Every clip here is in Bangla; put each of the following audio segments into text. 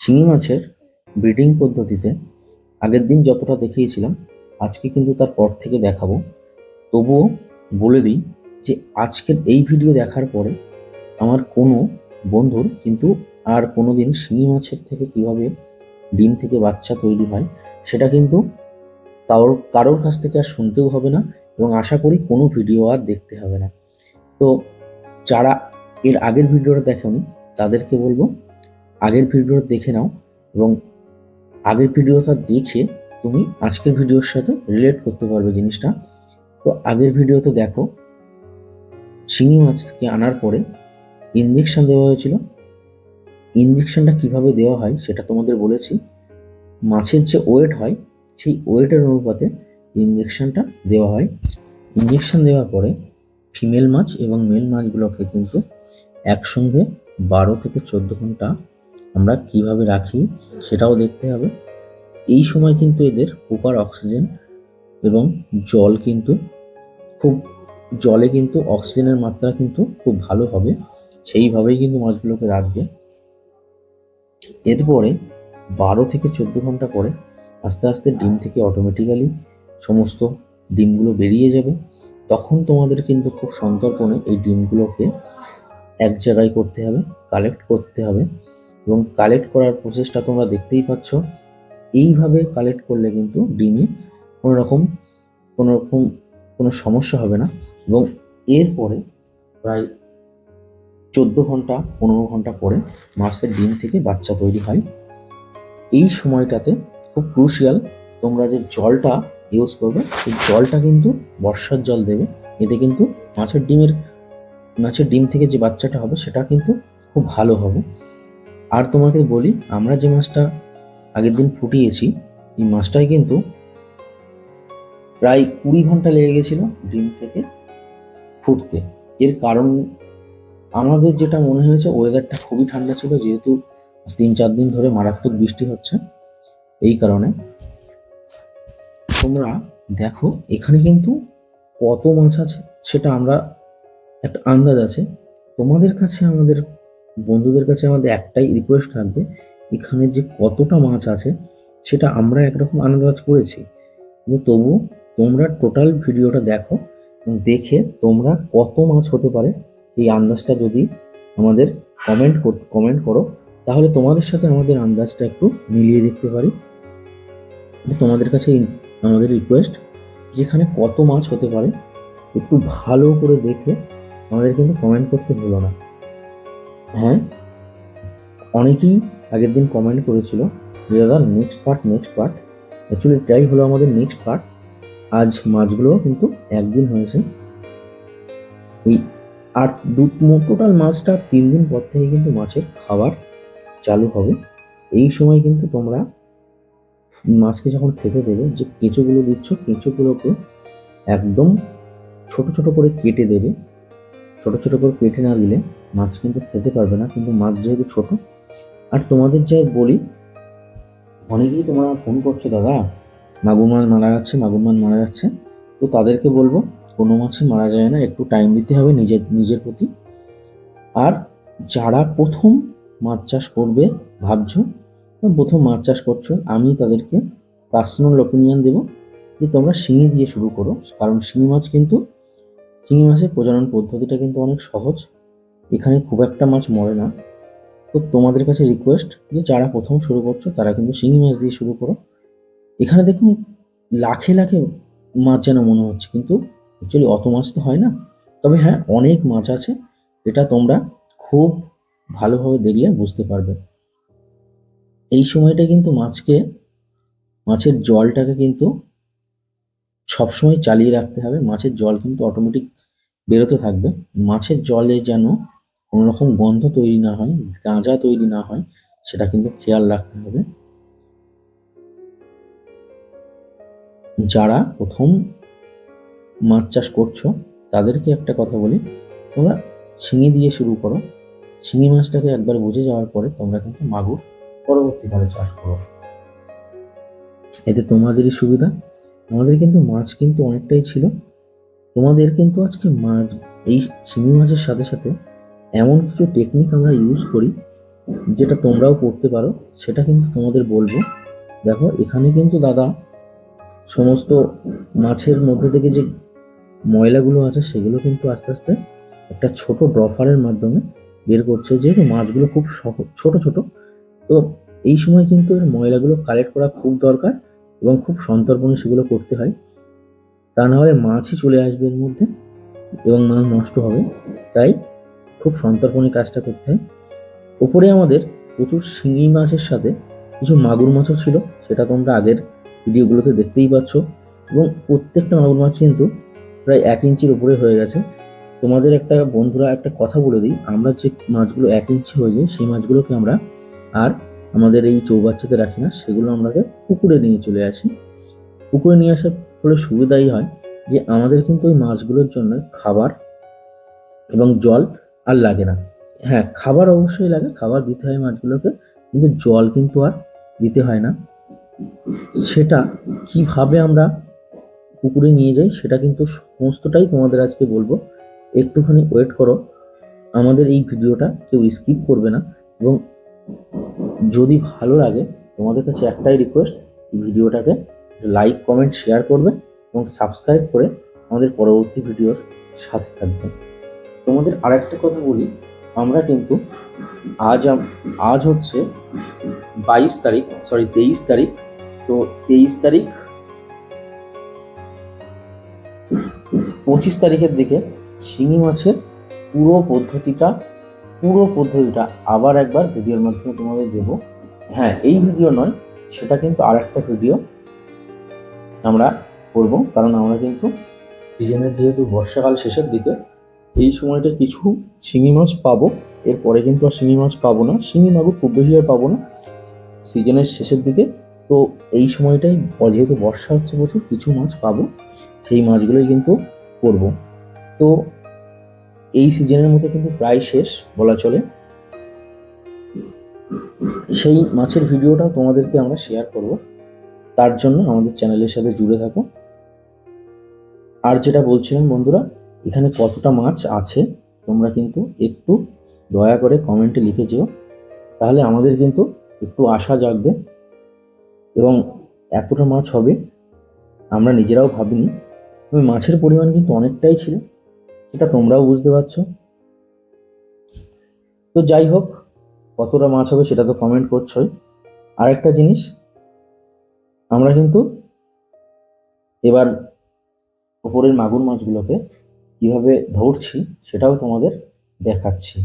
শিঙি মাছের ব্রিডিং পদ্ধতিতে আগের দিন যতটা দেখিয়েছিলাম, আজকে কিন্তু তার পর থেকে দেখাবো। তবুও বলে দিই যে আজকের এই ভিডিও দেখার পরে আমার কোনো বন্ধুর কিন্তু আর কোনো দিন শিঙি মাছের থেকে কীভাবে ডিম থেকে বাচ্চা তৈরি হয়, সেটা কিন্তু কারোর কারোর কাছ থেকে আর শুনতেও হবে না এবং আশা করি কোনো ভিডিও আর দেখতে হবে না। তো যারা এর আগের ভিডিওটা দেখেনি তাদেরকে বলব আগের ভিডিওটা দেখে নাও এবং আগের ভিডিওটা দেখে তুমি আজকের ভিডিওর সাথে রিলেট করতে পারবে জিনিসটা। তো আগের ভিডিওতে দেখো শিঙি মাছকে আনার পরে ইঞ্জেকশন দেওয়া হয়েছিল। ইঞ্জেকশনটা কীভাবে দেওয়া হয় সেটা তোমাদের বলেছি। মাছের যে ওয়েট হয়, সেই ওয়েটের অনুপাতে ইঞ্জেকশনটা দেওয়া হয়। ইঞ্জেকশন দেওয়ার পরে ফিমেল মাছ এবং মেল মাছগুলোকে কিন্তু একসঙ্গে বারো থেকে চোদ্দ ঘণ্টা আমরা কীভাবে রাখি সেটাও দেখতে হবে। এই সময় কিন্তু এদের প্রপার অক্সিজেন এবং জল কিন্তু খুব, জলে কিন্তু অক্সিজেনের মাত্রা কিন্তু খুব ভালো হবে। সেইভাবেই কিন্তু মাছগুলোকে রাখবে। এরপরে বারো থেকে চোদ্দ ঘণ্টা পরে আস্তে আস্তে ডিম থেকে অটোমেটিক্যালি সমস্ত ডিমগুলো বেরিয়ে যাবে। তখন তোমাদের কিন্তু খুব সন্তর্পণে এই ডিমগুলোকে এক জায়গায় করতে হবে কালেক্ট করতে হবে। এবং কালেক্ট করার প্রসেসটা তোমরা দেখতেই পাচ্ছ। এইভাবে কালেক্ট করলে কিন্তু ডিমে কোনো রকম কোনো রকম কোনো সমস্যা হবে না এবং এরপরে প্রায় চোদ্দ ঘণ্টা, পনেরো ঘণ্টা পরে মাছের ডিম থেকে বাচ্চা তৈরি হয়। এই সময়টাতে খুব ক্রুশিয়াল তোমরা যে জলটা ইউজ করবে, সেই জলটা কিন্তু বর্ষার জল দেবে। এতে কিন্তু মাছের ডিমের, মাছের ডিম থেকে যে বাচ্চাটা হবে, সেটা কিন্তু খুব ভালো হবে। আর তোমাকে বলি, আমরা যে মাছটা আগের দিন ফুটিয়েছি, এই মাছটাই কিন্তু প্রায় কুড়ি ঘণ্টা লেগে গেছিল ডিম থেকে ফুটতে। এর কারণ, আমাদের যেটা মনে হয়েছে ওয়েদারটা খুবই ঠান্ডা ছিল, যেহেতু তিন চার দিন ধরে মারাত্মক বৃষ্টি হচ্ছে, এই কারণে। তোমরা দেখো, এখানে কিন্তু কত মাছ আছে, সেটা আমরা একটা আন্দাজ আছে। তোমাদের কাছে আমাদের বন্ধুদের কাছে আমাদের একটাই রিকোয়েস্ট থাকবে, এখানে যে কতটা মাছ আছে সেটা আমরা একরকম আন্দাজ করেছি। কিন্তু তবু তোমরা টোটাল ভিডিওটা দেখো দেখে তোমরা কত মাছ হতে পারে, এই আন্দাজটা যদি আমাদের কমেন্ট কর কমেন্ট করো, তাহলে তোমাদের সাথে আমাদের আন্দাজটা একটু মিলিয়ে দেখতে পারি। তোমাদের কাছে আমাদের রিকোয়েস্ট যেখানে কত মাছ হতে পারে, একটু ভালো করে দেখে আমাদের কিন্তু কমেন্ট করতে হলো না। হ্যাঁ? অনেকেই আগের দিন কমেন্ট করেছিল যে, দাদা next part next part actually এটাই হলো আমাদের নেক্সট পার্ট আজ মাছগুলো কিন্তু একদিন হয়েছে। এই আর দু, টোটাল মাছটা তিন দিন পর থেকে কিন্তু মাছের খাবার চালু হবে। এই সময় কিন্তু তোমরা মাছকে যখন খেতে দেবে, যে কেঁচোগুলো দিচ্ছ, কেঁচোগুলোকে একদম ছোট ছোট করে কেটে দেবে। ছোট ছোট করে কেটে না দিলে মাছ কিন্তু খেতে পারবে না, কিন্তু মাছ যেহেতু ছোট, আর তোমাদের যাই বলি, অনেকেই তোমরা ফোন করছ, দাদা মাগুর মাছ মারা যাচ্ছে মাগুর মাছ মারা যাচ্ছে। তো তাদেরকে বলব, কোনো মাছই মারা যায় না, একটু টাইম দিতে হবে নিজের নিজের প্রতি। আর যারা প্রথম মাছ চাষ করবে, ভাবছ প্রথম মাছ চাষ করছ, আমি তাদেরকে পার্সোনাল ওপিনিয়ন দেবো যে তোমরা শিঙি দিয়ে শুরু করো, কারণ শিঙি মাছ কিন্তু শিঙি মাছের প্রজনন পদ্ধতিটা কিন্তু অনেক সহজ। এখানে খুব একটা মাছ মরে না। তো তোমাদের কাছে রিকোয়েস্ট যে যারা প্রথম শুরু করছ, তারা কিন্তু শিঙি মাছ দিয়ে শুরু করো। এখানে দেখুন, লাখে লাখে মাছ যেন মনে হচ্ছে, কিন্তু অ্যাকচুয়ালি অত মাছ তো হয় না। তবে হ্যাঁ অনেক মাছ আছে, এটা তোমরা খুব ভালোভাবে দেখলে বুঝতে পারবে। এই সময়টা কিন্তু মাছকে, মাছের জলটাকে কিন্তু সবসময় চালিয়ে রাখতে হবে। মাছের জল কিন্তু অটোমেটিক বেরোতে থাকবে। মাছের জলে যেন কোনো রকম গন্ধ তৈরি না হয়, গাঁজা তৈরি না হয়, সেটা কিন্তু খেয়াল রাখতে হবে। যারা প্রথম মাছ চাষ করছ, তাদেরকে একটা কথা বলি, তোমরা শিঙি দিয়ে শুরু করো। শিঙি মাছটাকে একবার বুঝে যাওয়ার পরে তোমরা কিন্তু মাগুর পরবর্তীকালে চাষ করো। এতে তোমাদেরই সুবিধা। আমাদের কিন্তু মাছ কিন্তু অনেকটাই ছিল। তোমাদের কিন্তু আজকে মাছ, এই শিঙি মাছের সাথে সাথে এমন কিছু টেকনিক আমরা ইউজ করি, যেটা তোমরাও করতে পারো, সেটা কিন্তু তোমাদের বলব। দেখো, এখানে কিন্তু দাদা সমস্ত মাছের মধ্যে থেকে যে ময়লাগুলো আছে, সেগুলো কিন্তু আস্তে আস্তে একটা ছোট ড্রফারের মাধ্যমে বের করছে, যেহেতু মাছগুলো খুব সহজ ছোট ছোট, তো এই সময় কিন্তু এর ময়লাগুলো কালেক্ট করা খুব দরকার এবং খুব সন্তর্পণে সেগুলো করতে হয়। তা না হলে মাছই চলে আসবে এর মধ্যে এবং মাছ নষ্ট হবে। তাই খুব সন্তর্পণে কাজটা করতে হয়। ওপরে আমাদের প্রচুর শিঙি মাছের সাথে কিছু মাগুর মাছও ছিল, সেটা তোমরা আগের ভিডিওগুলোতে দেখতেই পাচ্ছ। এবং প্রত্যেকটা মাগুর মাছ কিন্তু প্রায় এক ইঞ্চির উপরে হয়ে গেছে। তোমাদের একটা বন্ধুরা একটা কথা বলে দিই, আমরা যে মাছগুলো এক ইঞ্চি হয়ে যায়, সেই মাছগুলোকে আমরা আর আমাদের এই চৌবাচ্চাতে রাখি না, সেগুলো আমরা পুকুরে নিয়ে চলে আসি। পুকুরে নিয়ে আসার ফলে সুবিধাই হয় যে আমাদের কিন্তু ওই মাছগুলোর জন্য খাবার এবং জল আর লাগে না। হ্যাঁ খাবার অবশ্যই লাগে, খাবার দিতে হয় মাছগুলোকে, কিন্তু জল কিন্তু আর দিতে হয় না। সেটা কীভাবে আমরা পুকুরে নিয়ে যাই সেটা কিন্তু সমস্তটাই তোমাদের আজকে বলব। একটুখানি ওয়েট করো। আমাদের এই ভিডিওটা কেউ স্কিপ করবে না এবং যদি ভালো লাগে তোমাদের কাছে একটাই রিকোয়েস্ট ভিডিওটাকে লাইক কমেন্ট শেয়ার করবে এবং সাবস্ক্রাইব করে আমাদের পরবর্তী ভিডিওর সাথে থাকবে তোমাদের আরেকটা কথা বলি, আমরা কিন্তু আজ আজ হচ্ছে বাইশ তারিখ সরি তেইশ তারিখ, তো তেইশ তারিখ পঁচিশ তারিখের দিকে শিঙি মাছের পুরো পদ্ধতিটা পুরো পদ্ধতিটা আবার একবার ভিডিওর মাধ্যমে তোমাদের দেবো। হ্যাঁ এই ভিডিও নয়, সেটা কিন্তু আর একটা ভিডিও। আমরা করব, কারণ আমরা কিন্তু সিজনের যেহেতু বর্ষাকাল শেষের দিকে, এই সময়টা কিছু শিঙি মাছ পাবো। এরপরে কিন্তু আর শিঙি মাছ পাবো না। শিঙি মাগুর খুব বেশি আর পাবো না সিজনের শেষের দিকে। তো এই সময়টাই যেহেতু বর্ষা হচ্ছে প্রচুর, কিছু মাছ পাবো, সেই মাছগুলোই কিন্তু করব। তো এই সিজনের মতো কিন্তু প্রায় শেষ, বলা চলে। সেই মাছের ভিডিওটা তোমাদেরকে আমরা শেয়ার করব। তার জন্য আমাদের চ্যানেলের সাথে জুড়ে থাকো। আর যেটা বলছিলাম বন্ধুরা, এখানে কতটা মাছ আছে, তোমরা কিন্তু একটু দয়া করে কমেন্টে লিখে যেও। তাহলে আমাদের কিন্তু একটু আশা জাগবে এবং এতটা মাছ হবে, আমরা নিজেরাও ভাবিনি। তবে মাছের পরিমাণ কিন্তু অনেকটাই ছিল, সেটা তোমরাও বুঝতে পারছ। তো যাই হোক, কতটা মাছ হবে সেটা তো কমেন্ট করছোই। আরেকটা জিনিস আমরা কিন্তু এবার উপরের মাগুর মাছগুলোকে কীভাবে ধরছি সেটাও তোমাদের দেখাচ্ছি।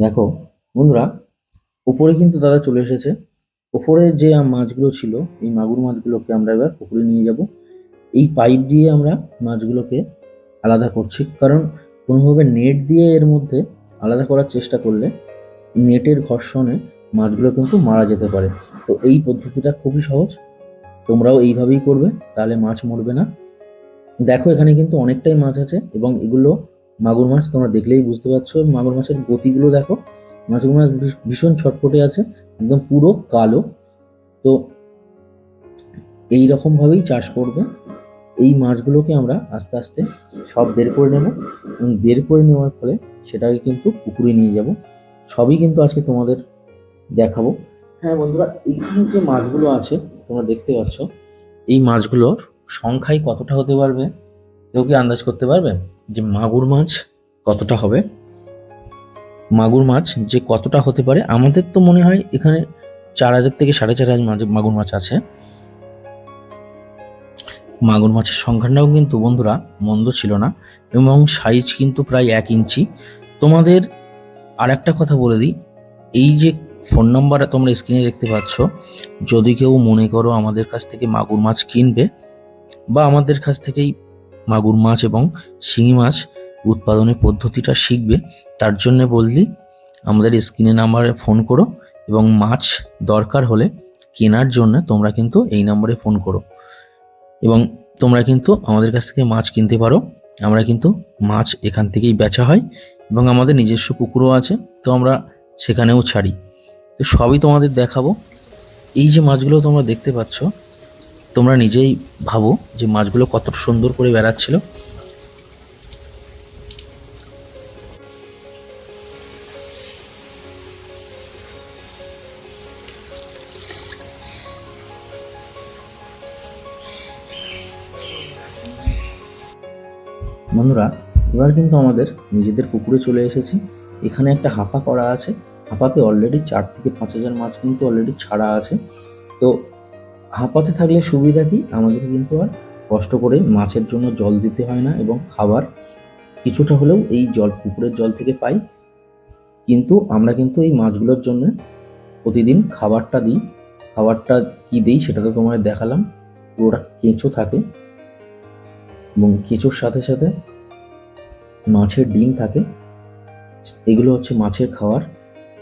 দেখো, বন্ধুরা, উপরে কিন্তু দাদা চলে এসেছে। উপরে যে মাছগুলো ছিল, এই মাগুর মাছগুলোকে আমরা এবার পুকুরে নিয়ে যাব। এই পাইপ দিয়ে আমরা মাছগুলোকে আলাদা করছি। কারণ কোনোভাবে নেট দিয়ে এর মধ্যে আলাদা করার চেষ্টা করলে নেটের ঘর্ষণে মাছগুলো কিন্তু মারা যেতে পারে। তো এই পদ্ধতিটা খুবই সহজ। তোমরাও এইভাবেই করবে, তাহলে মাছ মরবে না। দেখো, এখানে কিন্তু অনেকটাই মাছ আছে এবং এগুলো মাগুর মাছ তোমরা দেখলেই বুঝতে পারছ। মাগুর মাছের গতিগুলো দেখো। মাছগুলো ভীষ- ভীষণ ছটফটে আছে, একদম পুরো কালো। তো এই রকম ভাবেই চাষ করবে। এই মাছগুলোকে আমরা আস্তে আস্তে সব বের করে নেব এবং বের করে নেওয়ার ফলে সেটাকে কিন্তু পুকুরে নিয়ে যাব। সবই কিন্তু আজকে তোমাদের দেখাবো। হ্যাঁ বন্ধুরা, এইখানে যে মাছগুলো আছে, তোমরা দেখতে পাচ্ছ, এই মাছগুলোর সংখ্যায় কতটা হতে পারবে? কেউ কি আন্দাজ করতে পারবে যে মাগুর মাছ কতটা হবে? মাগুর মাছ যে কতটা হতে পারে? আমাদের তো মনে হয় এখানে চার হাজার থেকে সাড়ে চার হাজার মাগুর মাছ আছে। মাগুর মাছের সংখ্যাটাও কিন্তু বন্ধুরা মন্দ ছিল না এবং সাইজ কিন্তু প্রায় এক ইঞ্চি। তোমাদের আর একটা কথা বলে দিই, এই যে ফোন নাম্বার তোমরা স্ক্রিনে দেখতে পাচ্ছ, যদি কেউ মনে করো আমাদের কাছ থেকে মাগুর মাছ কিনবে বা আমাদের কাছ থেকেই মাগুর মাছ এবং শিঙি মাছ উৎপাদনের পদ্ধতিটা শিখবে। তার জন্য বললি, আমাদের স্ক্রিনে নাম্বারে ফোন করো এবং মাছ দরকার হলে কেনার জন্য তোমরা কিন্তু এই নম্বরে ফোন করো। এবং তোমরা কিন্তু আমাদের কাছ থেকে মাছ কিনতে পারো। আমরা কিন্তু মাছ এখান থেকেই বেচা হয় এবং আমাদের নিজস্ব পুকুরও আছে, তো আমরা সেখানেও ছাড়ি। তো সবই তোমাদের দেখাবো। এই যে মাছগুলো তোমরা দেখতে পাচ্ছ তোমরা নিজেই ভাবো যে মাছগুলো কতটা সুন্দর করে বেড়াচ্ছিল। বন্ধুরা, এবার কিন্তু আমাদের নিজেদের পুকুরে চলে এসেছি। এখানে একটা হাপা করা আছে। হাপাতে অলরেডি চার থেকে পাঁচ হাজার মাছ কিন্তু অলরেডি ছাড়া আছে। তো হাঁপাতে থাকলে সুবিধা কি? আমাদের কিন্তু আর কষ্ট করে মাছের জন্য জল দিতে হয় না এবং খাবার কিছুটা হলেও এই জল, পুকুরের জল থেকে পাই। কিন্তু আমরা কিন্তু এই মাছগুলোর জন্য প্রতিদিন খাবারটা দিই। খাবারটা কি দিই সেটা তো তোমায় দেখালাম। পুরোটা কেঁচো থাকে এবং কেঁচোর সাথে সাথে মাছের ডিম থাকে। এগুলো হচ্ছে মাছের খাবার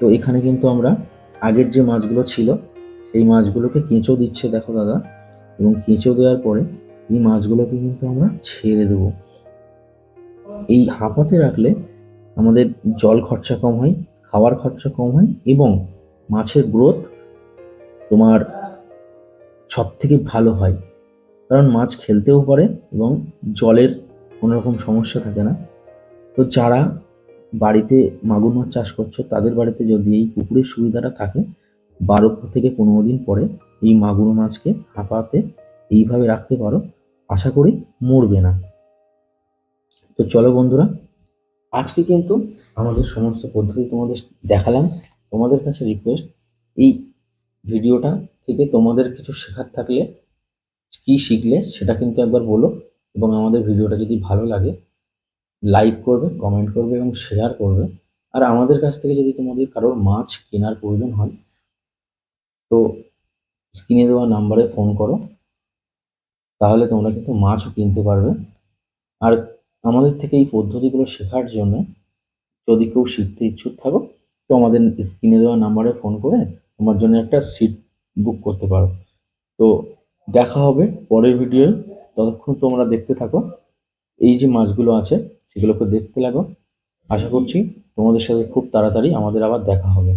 তো এখানে কিন্তু আমরা আগের যে মাছগুলো ছিল সেই মাছগুলোকে কেঁচো দিচ্ছে, দেখো দাদা। এবং কেঁচো দেওয়ার পরে এই মাছগুলোকে কিন্তু আমরা ছেড়ে দেব। এই হাঁপাতে রাখলে আমাদের জল খরচা কম হয়, খাওয়ার খরচা কম হয় এবং মাছের গ্রোথ তোমার সব থেকে ভালো হয়। কারণ মাছ খেলতেও পারে এবং জলের কোনো রকম সমস্যা থাকে না। তো যারা বাড়িতে মাগুর মাছ চাষ করছ, তাদের বাড়িতে যদি এই পুকুরের সুবিধাটা থাকে বারো থেকে পনেরো দিন পরে এই মাগুর মাছকে হাঁপাতে এইভাবে রাখতে পারো, আশা করি মরবে না। তো চলো বন্ধুরা, আজকে কিন্তু আমাদের সমস্ত পদ্ধতি তোমাদের দেখালাম। তোমাদের কাছে রিকোয়েস্ট এই ভিডিওটা থেকে তোমাদের কিছু শেখার থাকলে, কি শিখলে সেটা কিন্তু একবার বলো এবং আমাদের ভিডিওটা যদি ভালো লাগে লাইক করবে কমেন্ট করবে এবং শেয়ার করবে। আর আমাদের কাছ থেকে যদি তোমাদের কারোর মাছ কেনার প্রয়োজন হয় তো স্ক্রিনে দেওয়া নাম্বারে ফোন করো, তাহলে তোমরা কিন্তু মাছও কিনতে পারবে। আর আমাদের থেকে এই পদ্ধতিগুলো শেখার জন্য যদি কেউ শিখতে ইচ্ছুক থাকো, তো আমাদের স্ক্রিনে দেওয়া নাম্বারে ফোন করে তোমার জন্য একটা সিট বুক করতে পারো। তো দেখা হবে পরের ভিডিওয়ে। ততক্ষণ তোমরা দেখতে থাকো। এই যে মাছগুলো আছে, সেগুলোকে দেখতে লাগো। আশা করছি তোমাদের সাথে খুব তাড়াতাড়ি আমাদের আবার দেখা হবে।